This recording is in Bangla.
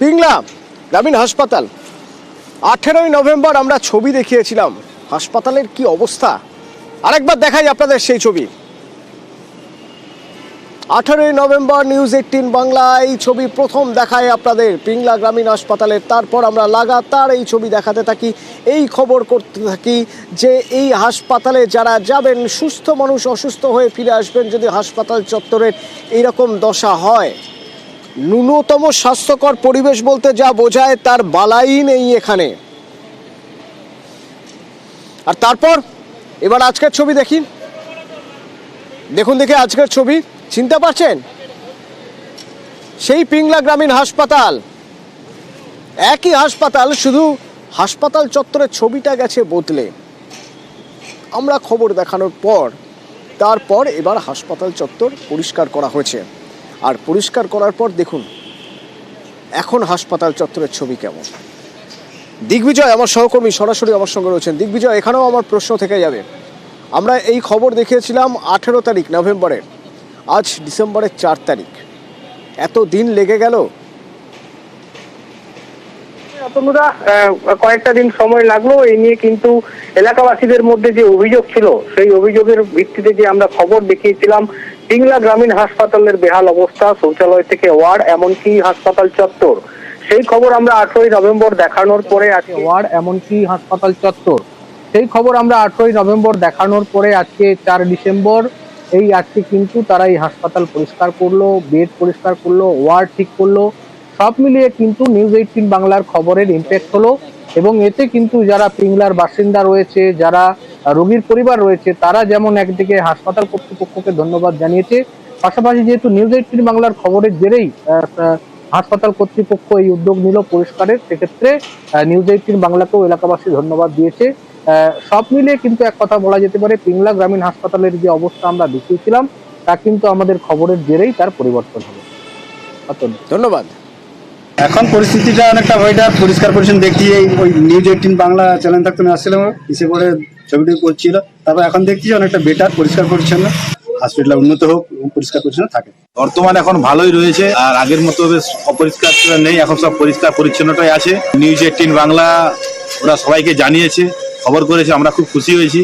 পিংলা গ্রামীণ হাসপাতাল। আঠেরোই নভেম্বর আমরা ছবি দেখিয়েছিলাম। হাসপাতালের কি অবস্থা? আরেকবার দেখাই আপনাদের সেই ছবি। আঠারোই নভেম্বর নিউজ এইটিন বাংলা এই ছবি প্রথম দেখায় আপনাদের পিংলা গ্রামীণ হাসপাতালের। তারপর আমরা লাগাতার এই ছবি দেখাতে থাকি, এই খবর করতে থাকি যে এই হাসপাতালে যারা যাবেন, সুস্থ মানুষ অসুস্থ হয়ে ফিরে আসবেন যদি হাসপাতাল চত্বরের এইরকম দশা হয়। ন্যূনতম স্বাস্থ্যকর পরিবেশ বলতে যা বোঝায় তার বালাই নেই এখানে। আর তারপর, এবার আজকের ছবি দেখি। দেখুন দেখে আজকের ছবি। চিনতে পারছেন? সেই পিংলা গ্রামীণ হাসপাতাল। একই হাসপাতাল, শুধু হাসপাতাল চত্বরের ছবিটা গেছে বদলে। আমরা খবর দেখানোর পর, তারপর এবার হাসপাতাল চত্বর পরিষ্কার করা হয়েছে। আর পরিষ্কার করার পর দেখুন, এখন হাসপাতাল চত্বরের ছবি কেমন। দিগ্বিজয় আমার সহকর্মী সরাসরি আমার সঙ্গে রয়েছেন। দিগ্বিজয়, এখানেও আমার প্রশ্ন থেকে যাবে। আমরা এই খবর দেখিয়েছিলাম আঠেরো তারিখ নভেম্বরের আজ ডিসেম্বরের চার তারিখ। এত দিন লেগে গেল। কয়েকটা দিন সময় লাগল। এই নিয়ে কিন্তু এলাকাবাসীদের মধ্যে যে অভিযোগ ছিল, সেই অভিযোগের ভিত্তিতে যে আমরা খবর দেখিয়েছিলাম পিংলা গ্রামীণ হাসপাতালের বেহাল অবস্থা, শৌচালয় থেকে ওয়ার্ড, এমনকি হাসপাতাল চত্বর। সেই খবর আমরা আঠারোই নভেম্বর দেখানোর পরে আজকে ওয়ার্ড, এমনকি হাসপাতাল চত্বর। সেই খবর আমরা আঠারোই নভেম্বর দেখানোর পরে আজকে চার ডিসেম্বর, এই আজকে কিন্তু তারা এই হাসপাতাল পরিষ্কার করল, বেড পরিষ্কার করল, ওয়ার্ড ঠিক করল। সব মিলিয়ে কিন্তু নিউজ এইটিন বাংলার খবরের ইম্প্যাক্ট হলো এবং এতে কিন্তু যারা পিংলার বাসিন্দা রয়েছে, যারা রোগীর পরিবার রয়েছে তারা যেমন একদিকে হাসপাতাল কর্তৃপক্ষকে ধন্যবাদ জানিয়েছে পাশাপাশি যেহেতু নিউজ এইটিন বাংলার খবরের জেরেই হাসপাতাল কর্তৃপক্ষ এই উদ্যোগ নিল পরিষ্কারের সেক্ষেত্রে নিউজ এইটিন বাংলাকেও এলাকাবাসী ধন্যবাদ দিয়েছে। সব মিলিয়ে কিন্তু এক কথা বলা যেতে পারে পিংলা গ্রামীণ হাসপাতালের যে অবস্থা আমরা দেখিয়েছিলাম তা কিন্তু আমাদের খবরের জেরেই তার পরিবর্তন হবে। ধন্যবাদ। এখন পরিস্থিতিটা অনেকটা ওইটা পরিষ্কার পরিচ্ছন্ন দেখিয়ে ওই নিউজ এইটিন বাংলা চ্যানেল থাকতে আমি আসছিলাম এসে পরে ছবিটি করছিল। তারপর এখন দেখছি অনেকটা বেটার পরিষ্কার পরিচ্ছন্ন। হসপিটাল উন্নত হোক, এবং পরিষ্কার পরিচ্ছন্ন থাকে। বর্তমান এখন ভালোই রয়েছে, আর আগের মতো বেশ অপরিষ্কার নেই, এখন সব পরিষ্কার পরিচ্ছন্নটাই আছে। নিউজ এইটিন বাংলা ওরা সবাইকে জানিয়েছে, খবর করেছে, আমরা খুব খুশি হয়েছি।